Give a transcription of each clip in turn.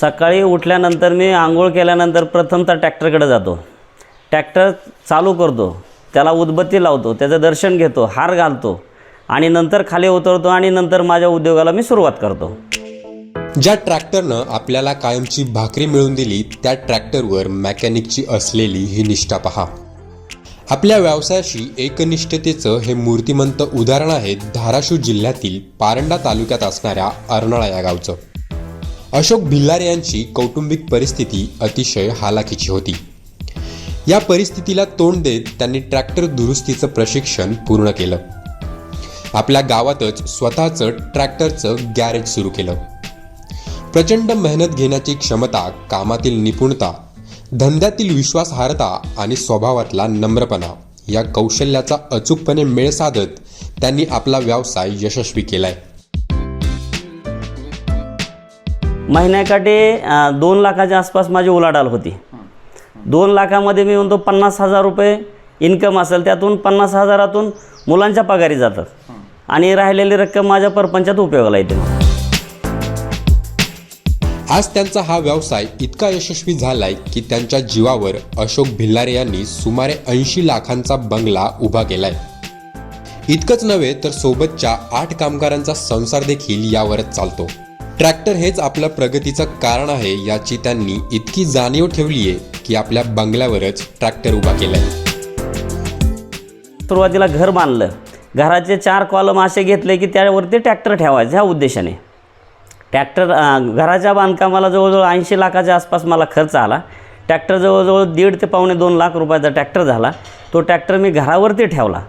सकाळी उठल्यानंतर मी आंघोळ केल्यानंतर प्रथमतः ट्रॅक्टरकडे जातो. ट्रॅक्टर चालू करतो. त्याला उदबत्ती लावतो. त्याचं दर्शन घेतो. हार घालतो. आणि नंतर खाली उतरतो आणि नंतर माझ्या उद्योगाला मी सुरुवात करतो. ज्या ट्रॅक्टरनं आपल्याला कायमची भाकरी मिळवून दिली त्या ट्रॅक्टरवर मेकॅनिकची असलेली ही निष्ठा पहा. आपल्या व्यवसायाशी एकनिष्ठतेचं हे मूर्तिमंत उदाहरण आहे धाराशिव जिल्ह्यातील पारंडा तालुक्यात असणाऱ्या अर्नाळा या गावचं. अशोक भिल्लारे यांची कौटुंबिक परिस्थिती अतिशय हालाखीची होती. या परिस्थितीला तोंड देत त्यांनी ट्रॅक्टर दुरुस्तीचं प्रशिक्षण पूर्ण केलं. आपल्या गावातच स्वतःचं ट्रॅक्टरचं गॅरेज सुरू केलं. प्रचंड मेहनत घेण्याची क्षमता कामातील निपुणता धंद्यातील विश्वासार्हता आणि स्वभावातला नम्रपणा या कौशल्याचा अचूकपणे मेळ साधत त्यांनी आपला व्यवसाय यशस्वी केलाय. महिन्याकाठी दोन लाखाच्या आसपास माझी उलाढाल होती. दोन लाखामध्ये मी म्हणतो पन्नास हजार रुपये इन्कम असेल त्यातून पन्नास हजारातून मुलांच्या पगारी जातात. आणि राहिलेली रक्कम माझ्या परपंचात उपयोगाला येते. आज त्यांचा हा व्यवसाय इतका यशस्वी झालाय की त्यांच्या जीवावर अशोक भिल्लारे यांनी सुमारे ऐंशी लाखांचा बंगला उभा केलाय. इतकंच नव्हे तर सोबतच्या आठ कामगारांचा संसार देखील यावरच चालतो. ट्रॅक्टर हेच आपल्या प्रगतीचं कारण आहे याची त्यांनी इतकी जाणीव ठेवली आहे की आपल्या बंगल्यावरच ट्रॅक्टर उभा केलाय. सुरुवातीला घर बांधलं. घराचे चार कॉलम असे घेतले की त्यावरती ट्रॅक्टर ठेवायचे ह्या उद्देशाने. ट्रॅक्टर घराच्या बांधकामाला जवळजवळ ऐंशी लाखाच्या आसपास मला खर्च आला. ट्रॅक्टर जवळजवळ दीड ते पावणे दोन लाख रुपयाचा ट्रॅक्टर झाला. तो ट्रॅक्टर मी घरावरती ठेवला.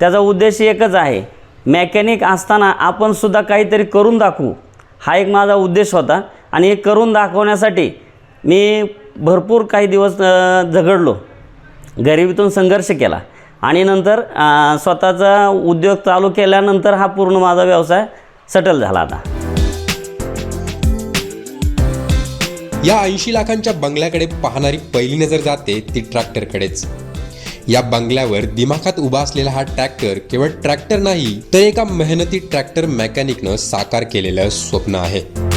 त्याचा उद्देश एकच आहे मेकॅनिक असताना आपणसुद्धा काहीतरी करून दाखवू. हा एक माझा उद्देश होता. आणि हे करून दाखवण्यासाठी मी भरपूर काही दिवस झगडलो. गरिबीतून संघर्ष केला. आणि नंतर स्वतःचा उद्योग चालू केल्यानंतर हा पूर्ण माझा व्यवसाय सटल झाला आता. या ऐंशी लाखांच्या बंगल्याकडे पाहणारी पहिली नजर जाते ती ट्रॅक्टरकडेच या बंगल्यावर दिमाखात उभा असलेला हा ट्रॅक्टर केवळ ट्रॅक्टर नाही तर एका मेहनती ट्रॅक्टर मेकॅनिकनं साकार केलेलं स्वप्न आहे.